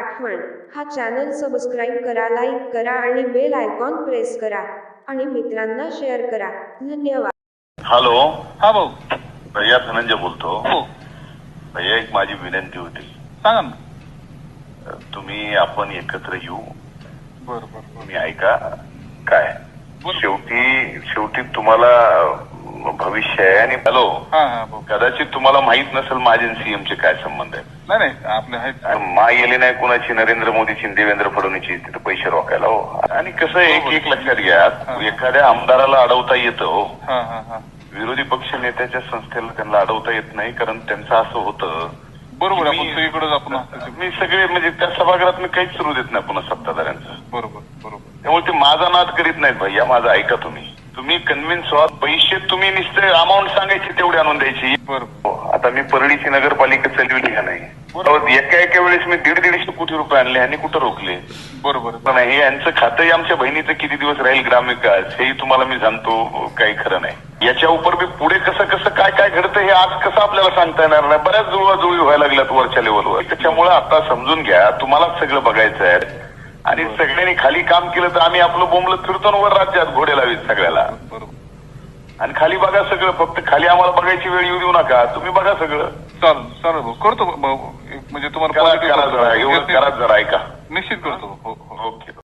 आठवण हा channel subscribe करा लाईक करा आणि बेल आयकॉन प्रेस करा आणि मित्रांना शेअर करा. धन्यवाद. हॅलो हा भाऊ. भैया धनंजय बोलतो. हो. भैया एक माझी विनंती होती. सांगा ना. तुम्ही आपण एकत्र येऊ. बर बर बर. तुम्ही ऐका काय? बोल. शेवटी शेवटी तुम्हाला अं, भविष्य आहे आणि हॅलो हा हा भाऊ कदाचित तुम्हाला माहीत नसेल माझे सीएम चे काय संबंध आहेत. नाही नाही आपले आहेत आणि मा येले नाही कुणाची नरेंद्र मोदीची आणि देवेंद्र फडणवीसची तिथे पैसे रोखायला हो. आणि कसं आहे, एक एक लक्षात घ्या एखाद्या आमदाराला अडवता येतं हो. हा हा हा. विरोधी पक्ष नेत्याच्या संस्थेला त्यांना अडवता येत नाही कारण त्यांचं असं होतं बरोबर आपण सगळीकडेच आपण मी सगळे म्हणजे त्या सभागृहात मी काहीच सुरू देत नाही पुन्हा सत्ताधाऱ्यांचं. बरोबर बरोबर. त्यामुळे ते माझा नाद करीत नाहीत भैया माझा ऐका तुम्ही. तुम्ही कन्व्हिन्स व्हा पैसे तुम्ही नुसते अमाऊंट सांगायची तेवढी आणून द्यायची. बरोबर. हो, आता मी परळीची नगरपालिका चालवली का नाही? अहो, एका एका वेळेस मी दीड दीडशे कोटी रुपये आणले आणि कुठं रोखले? बरोबर. पण हे यांचं खातंही आमच्या बहिणीचं किती दिवस राहील ग्रामविकास हेही तुम्हाला मी सांगतो काही खरं नाही. याच्या उपर मी पुढे कसं कसं काय काय घडतं हे आज कसं आपल्याला सांगता येणार नाही? बऱ्याच जुळवाजुळवी व्हायला लागल्यात वरच्या लेवलवर त्याच्यामुळे आता समजून घ्या तुम्हालाच सगळं बघायचं आहे. आणि सगळ्यांनी खाली काम केलं तर आम्ही आपलं बोंबलं फिरतो वर राज्यात घोडे लावीत सगळ्याला. बरोबर आणि खाली बघा सगळं फक्त खाली आम्हाला बघायची वेळ येऊ देऊ नका. तुम्ही बघा सगळं. चालेल चालेल भाऊ. करतो भाऊ म्हणजे तुम्हाला करा positive करा जरा. एवढं. करा जरा ऐका. निश्चित करतो. हो हो. ओके.